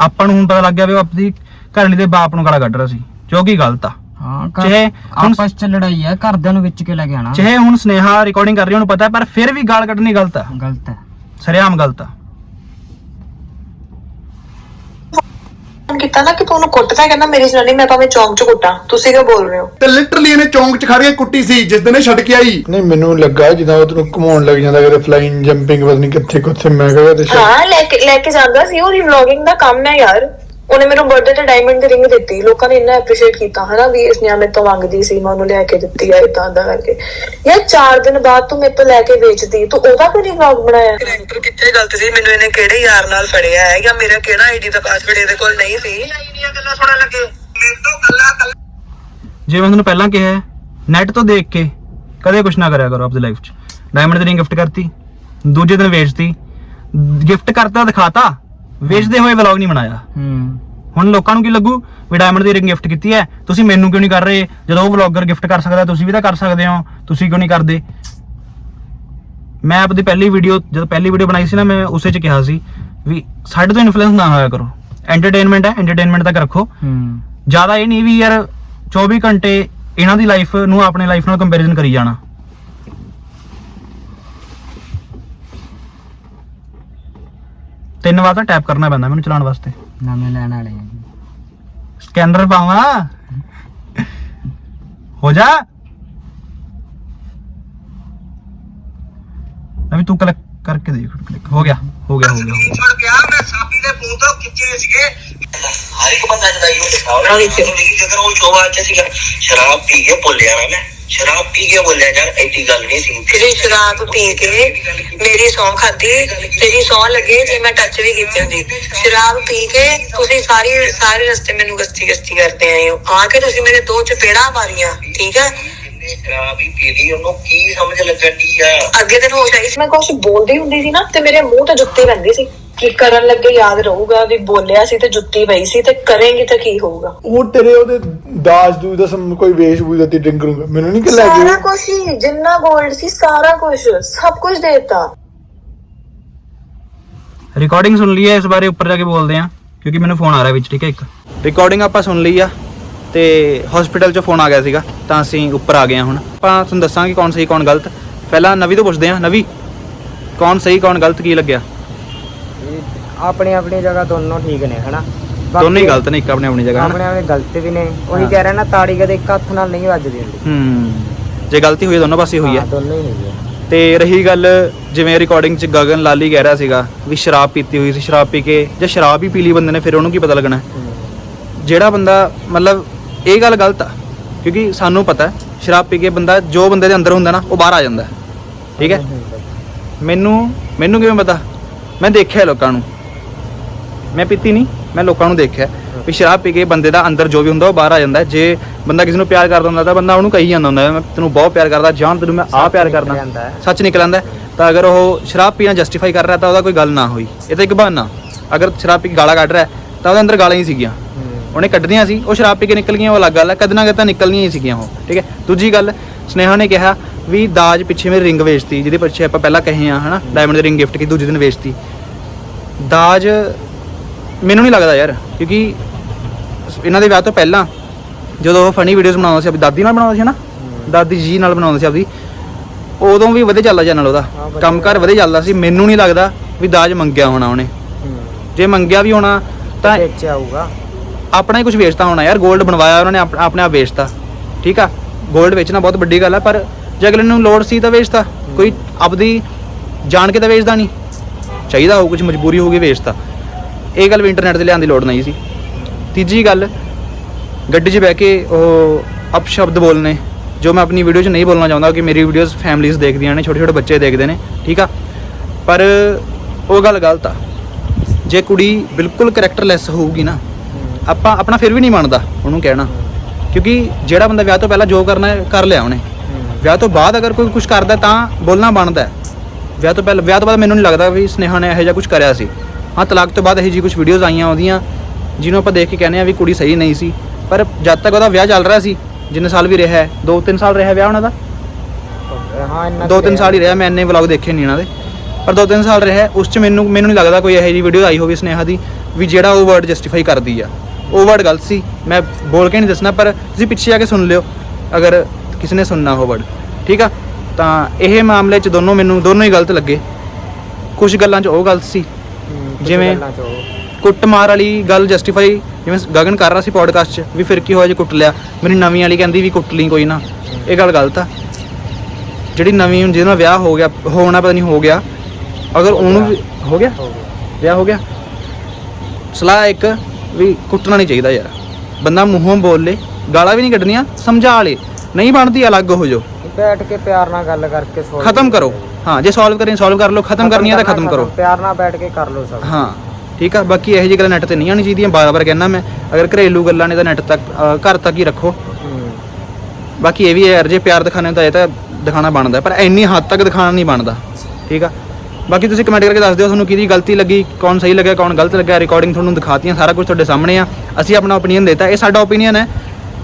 ਆਪਾਂ ਨੂੰ ਹੁਣ ਪਤਾ ਲੱਗ ਗਿਆ ਵੀ ਉਹ ਆਪਣੀ ਘਰਵਾਲੀ ਦੇ ਬਾਪ ਨੂੰ ਗਾਲਾਂ ਕੱਢ ਰਿਹਾ ਸੀ ਜੋ ਕਿ ਗਲਤ ਆ। ਹਾਂ ਚਾਹੇ ਆਪਸ ਚ ਲੜਾਈ ਹੈ ਘਰਦਿਆਂ ਨੂੰ ਵਿੱਚ ਕੇ ਲੈ ਕੇ ਆਣਾ ਚਾਹੇ ਹੁਣ ਸਨੇਹਾ ਰਿਕਾਰਡਿੰਗ ਕਰ ਰਹੀ ਉਹਨੂੰ ਪਤਾ ਪਰ ਫਿਰ ਵੀ ਗਾਲ ਕੱਢਣੀ ਗਲਤ ਆ। ਗਲਤ ਹੈ। ਸਰਿਆਮ ਗਲਤ ਆ। ਫੋਨ ਕੀਤਾ ਨਾ ਕਿ ਤੂੰ ਉਹਨੂੰ ਕੁੱਟਦਾ ਕਹਿੰਦਾ ਮੇਰੀ ਜਨਾਨੀ ਮੈਂ ਭਾਵੇਂ ਚੌਂਕ 'ਚ ਕੁੱਟਾਂ। ਤੁਸੀਂ ਕਿਉਂ ਬੋਲ ਰਹੇ ਹੋ? ਤੇ ਲਿਟਰਲੀ ਇਹਨੇ ਚੌਂਕ 'ਚ ਖੜ ਕੇ ਕੁੱਟੀ ਸੀ ਜਿਸ ਦਿਨ ਇਹ ਛੱਡ ਕੇ ਆਈ। ਨਹੀਂ ਮੈਨੂੰ ਲੱਗਾ ਜਿੱਦਾਂ ਉਹ ਤੈਨੂੰ ਘੁਮਾਉਣ ਲੱਗ ਜਾਂਦਾ ਕਦੇ ਫਲਾਈਂਗ ਜੰਪਿੰਗ ਪਤਾ ਨਹੀਂ ਕਿੱਥੇ ਕਿੱਥੇ ਮੈਂ ਕਿਹਾ ਤੇ ਸ਼ਾਇਦ ਹਾਂ ਲੈ ਕੇ ਲੈ ਕੇ ਜਾਂਦਾ ਸੀ ਉਹਦੀ ਵਲੌਗਿੰਗ ਦਾ ਕੰਮ ਹੈ ਯਾਰ। ਉਹਨੇ ਮੈਨੂੰ ਬਰਥਡੇ ਤੇ ਡਾਇਮੰਡ ਦੀ ਰਿੰਗ ਦਿੱਤੀ। ਲੋਕਾਂ ਨੇ ਇੰਨਾ ਐਪਰੀਸ਼ੀਏਟ ਕੀਤਾ ਹਨਾ ਵੀ ਇਸ ਨੇ ਮੇਰੇ ਤੋਂ ਮੰਗਦੀ ਸੀ ਮੈਂ ਉਹਨੂੰ ਲੈ ਕੇ ਦਿੱਤੀ ਆ ਇਦਾਂ ਦਾ ਕਰਕੇ। ਯਾਰ 4 ਦਿਨ ਬਾਅਦ ਤੂੰ ਮੇਰੇ ਤੋਂ ਲੈ ਕੇ ਵੇਚਦੀ ਤੂੰ ਉਹਦਾ ਕਿਉਂ ਨਹੀਂ ਵਲੌਗ ਬਣਾਇਆ? ਕਰੈਕਟਰ ਕਿੱਥੇ ਗਲਤ ਸੀ? ਮੈਨੂੰ ਇਹਨੇ ਕਿਹੜੇ ਯਾਰ ਨਾਲ ਫੜਿਆ ਹੈ? ਜਾਂ ਮੇਰਾ ਕਿਹੜਾ ਆਈਡੀ ਦਾ ਪਾਸਵਰਡ ਇਹਦੇ ਕੋਲ ਨਹੀਂ ਸੀ? ਇੰਨੀਆਂ ਗੱਲਾਂ ਸੁਣਨ ਲੱਗੇ। ਮੇਰੇ ਤੋਂ ਗੱਲਾਂ ਜਿਵੇਂ ਮੈਂ ਤੁਹਾਨੂੰ ਪਹਿਲਾਂ ਕਿਹਾ ਨੈਟ ਤੋਂ ਦੇਖ ਕੇ ਕਦੇ ਕੁਝ ਨਾ ਕਰਿਆ ਕਰੋ ਆਪਣੀ ਲਾਈਫ 'ਚ। ਡਾਇਮੰਡ ਦੀ ਰਿੰਗ ਗਿਫਟ ਕਰਤੀ ਦੂਜੇ ਦਿਨ ਵੇਚਤੀ ਗਿਫਟ ਕਰਤਾ ਦਿਖਾਤਾ। ਵੇਚਦੇ ਹੋਏ ਵਲੌਗ ਨਹੀਂ ਬਣਾਇਆ। ਹੂੰ। ਹੁਣ ਲੋਕਾਂ ਨੂੰ ਕੀ ਲੱਗੂ? ਵੀ ਡਾਇਮੰਡ ਦੀ ਰਿੰਗ ਗਿਫਟ ਕੀਤੀ ਹੈ। ਤੁਸੀਂ ਮੈਨੂੰ ਕਿਉਂ ਨਹੀਂ ਕਰ ਰਹੇ? ਜਦੋਂ ਉਹ ਵਲੌਗਰ ਗਿਫਟ ਕਰ ਸਕਦਾ ਤੁਸੀਂ ਵੀ ਤਾਂ ਕਰ ਸਕਦੇ ਹੋ। ਤੁਸੀਂ ਕਿਉਂ ਨਹੀਂ ਕਰਦੇ? ਮੈਂ ਆਪਣੀ ਪਹਿਲੀ ਵੀਡੀਓ ਜਦੋਂ ਪਹਿਲੀ ਵੀਡੀਓ ਬਣਾਈ ਸੀ ਨਾ ਮੈਂ ਉਸੇ 'ਚ ਕਿਹਾ ਸੀ ਵੀ ਸਾਡੇ ਤੋਂ ਇਨਫਲੂਐਂਸ ਨਾ ਹੋਇਆ ਕਰੋ। ਐਂਟਰਟੇਨਮੈਂਟ ਹੈ ਐਂਟਰਟੇਨਮੈਂਟ ਤੱਕ ਰੱਖੋ। ਹੂੰ। ਜ਼ਿਆਦਾ ਇਹ ਨਹੀਂ ਵੀ ਯਾਰ 24 ਘੰਟੇ ਇਹਨਾਂ ਦੀ ਲਾਈਫ ਨੂੰ ਆਪਣੇ ਲਾਈਫ ਨਾਲ ਕੰਪੈਰੀਜ਼ਨ ਕਰੀ ਜਾਣਾ। ਤਿੰਨ ਵਾਰ ਤਾਂ ਟੈਪ ਕਰਨਾ ਪੈਂਦਾ ਮੈਨੂੰ ਚਲਾਉਣ ਵਾਸਤੇ। ਨਵੇਂ ਲੈਣ ਵਾਲੇ ਆ ਜੀ। ਸਕੈਨਰ ਪਾਵਾਂ। ਹੋ ਜਾ। ਅਭੀ ਤੂੰ ਕਲਿੱਕ ਕਰਕੇ ਦੇਖ ਕਲਿੱਕ ਹੋ ਗਿਆ ਹੋ ਗਿਆ ਹੋ ਗਿਆ ਛੱਡ ਗਿਆ। ਮੈਂ ਸਾਪੀ ਦੇ ਫੋਨ ਤੋਂ ਖਿੱਚੇ ਸੀਗੇ। ਹਰ ਇੱਕ ਬੰਦਾ ਜਦਾ ਇਹੋ ਲਿਖਾ ਉਹਨਾਂ ਦੀ ਜ਼ਿੰਦਗੀ ਜੇਕਰ ਉਹ ਚੋਵਾ ਚ ਸੀਗਾ ਸ਼ਰਾਬ ਪੀ ਕੇ ਬੋਲਿਆ ਨਾ ਮੈਂ। ਸ਼ਰਾਬ ਪੀ ਕੇ ਬੋਲਿਆ ਜਾਨ ਐਡੀ ਗੱਲ ਨਹੀਂ ਸੀ। ਤੇਰੀ ਸ਼ਰਾਬ ਪੀ ਕੇ ਮੇਰੀ ਸੌਂ ਖਾਦੀ ਤੇਰੀ ਸੌਂ ਲੱਗੇ ਜੇ ਮੈਂ ਟੱਚ ਵੀ ਕੀਤੀ ਹੁੰਦੀ। ਸ਼ਰਾਬ ਪੀ ਕੇ ਤੁਸੀਂ ਸਾਰੀ ਸਾਰੇ ਰਸਤੇ ਮੈਨੂੰ ਗਸਤੀ ਗਸਤੀ ਕਰਦੇ ਆਏ ਹੋ। ਆ ਕੇ ਤੁਸੀਂ ਮੇਰੇ ਦੋ ਚਪੇੜਾਂ ਮਾਰੀਆਂ ਠੀਕ ਹੈ ਜਿੰਨੇ ਸ਼ਰਾਬ ਹੀ ਪੀ ਲਈ ਉਹਨੂੰ ਕੀ ਸਮਝ ਲੱਗਣ ਆ? ਅੱਗੇ ਦਿਨ ਹੋ ਜਾਈ ਮੈਂ ਕੁਝ ਬੋਲਦੀ ਹੁੰਦੀ ਸੀ ਨਾ ਤੇ ਮੇਰੇ ਮੂੰਹ ਤੇ ਜੁੱਤੀ ਪੈਂਦੀ ਸੀ। ਕਿ ਕਰਨ ਲੱਗੇ ਯਾਦ ਰਹੂਗਾ ਵੀ ਬੋਲਿਆ ਸੀ ਤੇ ਜੁੱਤੀ ਪਈ ਸੀ ਤੇ ਕਰੇਂਗੀ ਤਾਂ ਕੀ ਹੋਊਗਾ? ਉਹ ਤੇਰੇ ਉਹਦੇ ਦਾਜ ਦੂਜ ਦਾ ਸਮ- ਕੋਈ ਵੇਸ਼ ਬੂਝ ਦਾ ਤੇ ਡਰਿੰਕ ਨੂੰ ਮੈਨੂੰ ਨਹੀਂ ਕਿ ਲੈ ਸਾਰਾ ਗਏ ਕੁਝ ਹੀ ਜਿੰਨਾ 골ਡ ਸੀ ਸਾਰਾ ਕੁਝ ਸਭ ਕੁਝ ਦੇਤਾ। ਰਿਕਾਰਡਿੰਗ ਸੁਣ ਲਈ ਹੈ ਇਸ ਬਾਰੇ ਉੱਪਰ ਜਾ ਕੇ ਬੋਲਦੇ ਆ ਕਿਉਂਕਿ ਮੈਨੂੰ ਫੋਨ ਆ ਰਿਹਾ ਵਿੱਚ ਠੀਕ ਹੈ ਇੱਕ? ਰਿਕਾਰਡਿੰਗ ਆਪਾਂ ਸੁਣ ਲਈ ਆ ਤੇ ਹਸਪੀਟਲ 'ਚ ਫੋਨ ਆ ਗਿਆ ਸੀਗਾ ਤਾਂ ਅਸੀਂ ਉੱਪਰ ਆ ਗਏ ਹਾਂ ਹੁਣ। ਆਪਾਂ ਤੁਹਾਨੂੰ ਦੱਸਾਂਗੇ ਕੌਣ ਸਹੀ ਕੌਣ ਗਲਤ। ਪਹਿਲਾਂ ਨਵੀ ਤੋਂ ਪੁੱਛਦੇ ਆ ਨਵੀ ਕੌਣ ਸਹੀ ਕੌਣ ਗਲਤ ਕੀ ਲੱਗਿਆ? ਆਪਣੀ ਆਪਣੀ ਜਗ੍ਹਾ ਦੋਨੋਂ ਠੀਕ ਨੇ ਹਨਾ? ਦੋਨੇ ਹੀ ਗਲਤ ਨੇ ਇੱਕ ਆਪਣੇ ਆਪਣੀ ਜਗ੍ਹਾ ਆਪਣੇ ਆਪਣੇ ਗਲਤ ਵੀ ਨੇ ਉਹੀ ਹਾਂ। ਕਹਿ ਰਿਹਾ ਨਾ ਤਾੜੀ ਕਦੇ ਇੱਕ ਹੱਥ ਨਾਲ ਨਹੀਂ ਵੱਜਦੀ ਹੁੰਦੀ ਹੂੰ ਜੇ ਗਲਤੀ ਹੋਈ ਹੈ ਦੋਨੋਂ ਪਾਸੇ ਹੋਈ ਹੈ ਹਾਂ, ਦੋਨੋਂ ਹੀ ਹੈਗੇ ਆ। ਤੇ ਰਹੀ ਗੱਲ ਜਿਵੇਂ ਰਿਕਾਰਡਿੰਗ 'ਚ ਗਗਨ ਲਾਲੀ ਕਹਿ ਰਿਹਾ ਸੀਗਾ ਵੀ ਸ਼ਰਾਬ ਪੀਤੀ ਹੋਈ ਸੀ ਸ਼ਰਾਬ ਪੀ ਕੇ ਜੇ ਸ਼ਰਾਬ ਹੀ ਪੀ ਲਈ ਬੰਦੇ ਨੇ ਫਿਰ ਉਹਨੂੰ ਕੀ ਪਤਾ ਲੱਗਣਾ ਹੈ? ਜਿਹੜਾ ਬੰਦਾ ਮਤਲਬ ਇਹ ਗੱਲ ਗਲਤ ਆ ਕਿਉਂਕਿ ਸਾਨੂੰ ਪਤਾ ਹੈ ਸ਼ਰਾਬ ਪੀ ਕੇ ਬੰਦਾ ਜੋ ਬੰਦੇ ਦੇ ਅੰਦਰ ਹੁੰਦਾ ਨਾ ਉਹ ਬਾਹਰ ਆ ਜਾਂਦਾ ਹੈ। ਠੀਕ ਹੈ ਮੈਨੂੰ ਮੈਨੂੰ ਕਿਵੇਂ ਪਤਾ ਮੈਂ ਦੇਖਿਆ ਲੋਕਾਂ ਨੂੰ ਮੈਂ ਪੀਤੀ ਨਹੀਂ ਮੈਂ ਲੋਕਾਂ ਨੂੰ ਦੇਖਿਆ ਵੀ ਸ਼ਰਾਬ ਪੀ ਕੇ ਬੰਦੇ ਦਾ ਅੰਦਰ ਜੋ ਵੀ ਹੁੰਦਾ ਉਹ ਬਾਹਰ ਆ ਜਾਂਦਾ ਹੈ। ਜੇ ਬੰਦਾ ਕਿਸੇ ਨੂੰ ਪਿਆਰ ਕਰਦਾ ਹੁੰਦਾ ਤਾਂ ਬੰਦਾ ਉਹਨੂੰ ਕਹੀ ਜਾਂਦਾ ਹੁੰਦਾ ਹੈ, ਮੈਂ ਤੈਨੂੰ ਬਹੁਤ ਪਿਆਰ ਕਰਦਾ ਜਾਨ ਤੈਨੂੰ ਮੈਂ ਆਹ ਪਿਆਰ ਨਿਕਲ ਕਰਦਾ। ਜਾਂਦਾ ਹੈ। ਸੱਚ ਨਿਕਲ ਆਂਦਾ ਹੈ। ਤਾਂ ਅਗਰ ਉਹ ਸ਼ਰਾਬ ਪੀਣਾ ਜਸਟੀਫਾਈ ਕਰ ਰਿਹਾ ਤਾਂ ਉਹਦਾ ਕੋਈ ਗੱਲ ਨਾ ਹੋਈ। ਇਹ ਤਾਂ ਇੱਕ ਬਹਾਨਾ। ਅਗਰ ਸ਼ਰਾਬ ਪੀ ਕੇ ਗਾਲਾਂ ਕੱਢ ਰਿਹਾ ਹੈ, ਤਾਂ ਉਹਦੇ ਅੰਦਰ ਗਾਲਾਂ ਹੀ ਸੀਗੀਆਂ। ਉਹਨੇ ਕੱਢਣੀਆਂ ਸੀ ਉਹ ਸ਼ਰਾਬ ਪੀ ਕੇ ਨਿਕਲ ਗਈਆਂ ਉਹ ਅਲੱਗ ਗੱਲ ਹੈ। ਕਦੇ ਨਾ ਕਦੇ ਤਾਂ ਨਿਕਲਣੀਆਂ ਹੀ ਸੀਗੀਆਂ ਉਹ ਠੀਕ ਹੈ? ਦੂਜੀ ਗੱਲ ਸਨੇਹਾ ਨੇ ਕਿਹਾ ਵੀ ਦਾਜ ਪਿੱਛੇ ਮੇਰੀ ਰਿੰਗ ਵੇਚਤੀ ਜਿਹਦੇ ਪਿੱਛੇ ਆਪਾਂ ਪਹਿਲਾਂ ਕਹੇ ਆ ਹਨਾ? ਡਾਇਮੰਡ ਦੀ ਰਿੰਗ ਗਿਫਟ ਕੀਤੀ ਦੂਜੇ ਦਿਨ ਵੇਚਤੀ। ਦਾਜ ਮੈਨੂੰ ਨਹੀਂ ਲੱਗਦਾ ਯਾਰ ਕਿਉਂਕਿ ਇਹਨਾਂ ਦੇ ਵਿਆਹ ਤੋਂ ਪਹਿਲਾਂ ਜਦੋਂ ਉਹ ਫਨੀ ਵੀਡੀਓਜ਼ ਬਣਾਉਂਦਾ ਸੀ ਆਪਣੀ ਦਾਦੀ ਨਾਲ ਬਣਾਉਂਦਾ ਸੀ ਹਨਾ? ਦਾਦੀ ਜੀ ਨਾਲ ਬਣਾਉਂਦਾ ਸੀ ਆਪਦੀ। ਉਦੋਂ ਵੀ ਵਧੀਆ ਚੱਲਦਾ ਚੈਨਲ ਉਹਦਾ। ਵਧੀਆ। ਕੰਮਕਾਰ ਵਧੀਆ ਚੱਲਦਾ ਸੀ। ਮੈਨੂੰ ਨਹੀਂ ਲੱਗਦਾ ਵੀ ਦਾਜ ਮੰਗਿਆ ਹੋਣਾ ਉਹਨੇ। ਜੇ ਮੰਗਿਆ ਵੀ ਹੋਣਾ ਤਾਂ ਵਿੱਚ ਆਊਗਾ ਆਪਣਾ ਹੀ ਕੁਝ ਵੇਚਤਾ ਹੋਣਾ ਯਾਰ। 골ਡ ਬਣਵਾਇਆ ਉਹਨਾਂ ਨੇ ਆਪ- ਆਪਣੇ ਆਪ ਵੇਚਤਾ। ਠੀਕ ਆ? 골ਡ ਵੇਚਣਾ ਬਹੁਤ ਵੱਡੀ ਗੱਲ ਆ ਪਰ ਜੇ ਅਗਲੇ ਨੂੰ ਲੋੜ ਸੀ ਤਾਂ ਵੇਚਤਾ। ਕੋਈ ਆਪਦੀ ਜਾਣ ਕੇ ਤਾਂ ਵੇਚਦਾ ਨਹੀਂ। ਚਾਹੀਦਾ ਹੋ ਕੁਝ ਮਜਬੂਰੀ ਹੋ ਗਈ ਵੇਚਤਾ। ਇਹ ਗੱਲ ਵੀ ਇੰਟਰਨੈਟ ਤੇ ਲਿਆਉਣ ਦੀ ਲੋੜ ਨਹੀਂ ਸੀ। ਤੀਜੀ ਗੱਲ, ਗੱਡੀ 'ਚ ਬਹਿ ਕੇ ਉਹ ਅਪਸ਼ਬਦ ਬੋਲਨੇ, ਜੋ ਮੈਂ ਆਪਣੀ ਵੀਡੀਓ 'ਚ ਨਹੀਂ ਬੋਲਣਾ ਚਾਹੁੰਦਾ ਕਿ ਮੇਰੀ ਵੀਡੀਓਜ਼ ਫੈਮਲੀਜ਼ ਦੇਖਦੀਆਂ ਨੇ ਛੋਟੇ ਛੋਟੇ ਬੱਚੇ ਦੇਖਦੇ ਨੇ, ਠੀਕ ਆ? ਪਰ ਉਹ ਗੱਲ ਗਲਤ ਆ। ਜੇ ਕੁੜੀ ਬਿਲਕੁਲ ਕਰੈਕਟਰਲੈਸ ਹੋਊਗੀ ਨਾ, ਆਪਾਂ ਆਪਣਾ ਫਿਰ ਵੀ ਨਹੀਂ ਮੰਨਦਾ, ਉਹਨੂੰ ਕਹਿਣਾ। ਕਿਉਂਕਿ ਜਿਹੜਾ ਬੰਦਾ ਵਿਆਹ ਤੋਂ ਪਹਿਲਾਂ ਜੋ ਕਰਨਾ ਹੈ, ਕਰ ਲਿਆ ਉਹਨੇ। ਵਿਆਹ ਤੋਂ ਬਾਅਦ ਅਗਰ ਕੋਈ ਕੁਝ ਕਰਦਾ ਤਾਂ ਬੋਲਣਾ ਬਣਦਾ ਵਿਆਹ ਤੋਂ ਪਹਿਲਾਂ ਵਿਆਹ ਤੋਂ ਬਾਅਦ ਮੈਨੂੰ ਨਹੀਂ ਲੱਗਦਾ ਵੀ ਸਨੇਹਾ ਨੇ ਇਹੋ ਜਿਹਾ ਕੁਝ ਕਰਿਆ ਸੀ। ਹਾਂ ਤਲਾਕ ਤੋਂ ਬਾਅਦ ਇਹੋ ਜਿਹੀ ਕੁਝ ਵੀਡੀਓਜ਼ ਆਈਆਂ ਉਹਦੀਆਂ ਜਿਹਨੂੰ ਆਪਾਂ ਦੇਖ ਕੇ ਕਹਿੰਦੇ ਆ ਵੀ ਕੁੜੀ ਸਹੀ ਨਹੀਂ ਸੀ। ਪਰ ਜਦ ਤੱਕ ਉਹਦਾ ਵਿਆਹ ਚੱਲ ਰਿਹਾ ਸੀ ਜਿੰਨੇ ਸਾਲ ਵੀ ਰਿਹਾ ਹੈ 2-3 ਸਾਲ ਰਿਹਾ ਵਿਆਹ ਉਹਨਾਂ ਦਾ? ਹਾਂ ਇੰਨਾ ਦੋ ਤਿੰਨ ਸਾਲ ਹੀ ਰਿਹਾ ਮੈਂ ਇੰਨੇ ਵਲੌਗ ਦੇਖੇ ਨਹੀਂ ਇਹਨਾਂ ਦੇ। ਪਰ ਦੋ ਤਿੰਨ ਸਾਲ ਰਿਹਾ ਉਸ ਚ ਮੈਨੂੰ ਮੈਨੂੰ ਨਹੀਂ ਲੱਗਦਾ ਕੋਈ ਇਹੋ ਜਿਹੀ ਵੀਡੀਓ ਆਈ ਹੋਵੇ ਸਨੇਹਾ ਦੀ ਵੀ ਜਿਹੜਾ ਉਹ ਵਰਡ ਜਸਟੀਫਾਈ ਕਰਦੀ ਆ। ਉਹ ਵਰਡ ਗਲਤ ਸੀ ਮੈਂ ਬੋਲ ਕੇ ਨਹੀਂ ਦੱਸਣਾ ਪਰ ਤੁਸੀਂ ਪਿੱਛੇ ਆ ਕੇ ਸੁਣ ਲਿਓ ਅਗਰ ਕਿਸੇ ਨੇ ਸੁਣਨਾ ਉਹ ਵਰਡ ਠੀਕ ਆ? ਤਾਂ ਇਹ ਮਾਮਲੇ ਚ ਦੋਨੋਂ ਮੈਨੂੰ ਦੋਨੋਂ ਹੀ ਗਲਤ ਲੱਗੇ। ਕੁਝ ਗੱਲਾਂ ਚ ਉਹ ਗਲਤ ਸੀ। ਹੂੰ, ਜਿਵੇਂ- ਗੱਲਾਂ 'ਚ ਉਹ। ਕੁੱਟਮਾਰ ਵਾਲੀ ਗੱਲ ਜਸਟੀਫਾਈ ਜਿਵੇਂ ਗਗਨ ਕਰ ਰਿਹਾ ਸੀ ਪੋਡਕਾਸਟ 'ਚ ਵੀ ਫਿਰ ਕੀ ਹੋਇਆ ਜੇ ਕੁੱਟ ਲਿਆ? ਮੇਰੀ ਨਵੀਂ ਵਾਲੀ ਕਹਿੰਦੀ ਵੀ ਕੁੱਟ ਲਈ ਕੋਈ ਨਾ। ਇਹ ਗੱਲ ਗਲਤ ਆ। ਜਿਹੜੀ ਨਵੀਂ ਹੁਣ ਜਿਹਦੇ ਨਾਲ ਵਿਆਹ ਹੋ ਗਿਆ ਹੋਣਾ ਪਤਾ ਨਹੀਂ ਹੋ ਗਿਆ। ਅਗਰ ਉਹਨੂੰ ਵੀ ਹੋ ਗਿਆ? ਹੋ ਗਿਆ। ਵਿਆਹ ਹੋ ਗਿਆ? ਸਲਾਹ ਇੱਕ ਵੀ ਕੁੱਟਣਾ ਨਹੀਂ ਚਾਹੀਦਾ ਯਾਰ। ਬੰਦਾ ਮੂੰਹੋਂ ਬੋਲ ਲੇ ਗਾਲਾਂ ਵੀ ਨਹੀਂ ਕੱਢਣੀਆਂ ਸਮਝਾ ਲੇ। ਨਹੀਂ ਬਣਦੀ ਅਲੱਗ ਹੋ ਜਾਓ। ਬੈਠ ਕੇ ਪਿਆਰ ਨਾਲ ਗੱਲ ਕਰਕੇ ਖਤਮ ਕਰੋ। ਹਾਂ ਜੇ ਸੋਲਵ ਕਰਨੀ ਸੋਲਵ ਕਰ ਲਓ ਖਤਮ ਕਰਨੀ ਹੈ ਤਾਂ ਖਤਮ ਕਰੋ। ਪਿਆਰ ਨਾਲ ਬੈਠ ਕੇ ਕਰ ਲਓ ਸਭ। ਹਾਂ ਠੀਕ ਆ ਬਾਕੀ ਇਹੋ ਜਿਹੀ ਗੱਲਾਂ ਨੈਟ ਤੇ ਨਹੀਂ ਆਉਣੀ ਚਾਹੀਦੀਆਂ ਬਾਰ-ਬਾਰ ਕਹਿਣਾ ਮੈਂ ਅਗਰ ਘਰੇਲੂ ਗੱਲਾਂ ਨੇ ਤਾਂ ਨੈਟ ਤੱਕ ਘਰ ਤੱਕ ਹੀ ਰੱਖੋ। ਬਾਕੀ ਇਹ ਵੀ ਹੈ ਯਾਰ ਜੇ ਪਿਆਰ ਦਿਖਾਣੇ ਤਾਂ ਇਹ ਤਾਂ ਦਿਖਾਣਾ ਬਣਦਾ ਪਰ ਇੰਨੀ ਹੱਦ ਤੱਕ ਦਿਖਾਣਾ ਨਹੀਂ ਬਣਦਾ ਠੀਕ ਆ? ਬਾਕੀ ਤੁਸੀਂ ਕਮੈਂਟ ਕਰਕੇ ਦੱਸ ਦਿਓ ਤੁਹਾਨੂੰ ਕਿਹਦੀ ਗਲਤੀ ਲੱਗੀ ਕੌਣ ਸਹੀ ਲੱਗਿਆ ਕੌਣ ਗਲਤ ਲੱਗਿਆ ਰਿਕਾਰਡਿੰਗ ਤੁਹਾਨੂੰ ਦਿਖਾਤੀਆਂ ਸਾਰਾ ਕੁਝ ਤੁਹਾਡੇ ਸਾਹਮਣੇ ਆ। ਅਸੀਂ ਆਪਣਾ ਓਪੀਨੀਅਨ ਦਿੱਤਾ ਇਹ ਸਾਡਾ ਓਪੀਨੀਅਨ ਹੈ।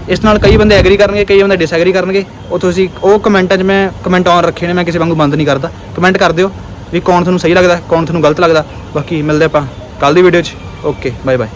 ਇਸ ਨਾਲ ਕਈ ਬੰਦੇ ਐਗਰੀ ਕਰਨਗੇ, ਕਈ ਬੰਦੇ ਡਿਸਐਗਰੀ ਕਰਨਗੇ। ਉਹ ਤੁਸੀਂ, ਉਹ ਕਮੈਂਟਾਂ 'ਚ ਮੈਂ ਕਮੈਂਟ ਔਨ ਰੱਖੇ ਨੇ, ਮੈਂ ਕਿਸੇ ਵਾਂਗੂ ਬੰਦ ਨਹੀਂ ਕਰਦਾ। ਕਮੈਂਟ ਕਰ ਦਿਓ ਵੀ ਕੌਣ ਤੁਹਾਨੂੰ ਸਹੀ ਲੱਗਦਾ, ਕੌਣ ਤੁਹਾਨੂੰ ਗਲਤ ਲੱਗਦਾ। ਬਾਕੀ ਮਿਲਦੇ ਆਪਾਂ ਕੱਲ ਦੀ ਵੀਡੀਓ 'ਚ। Okay bye bye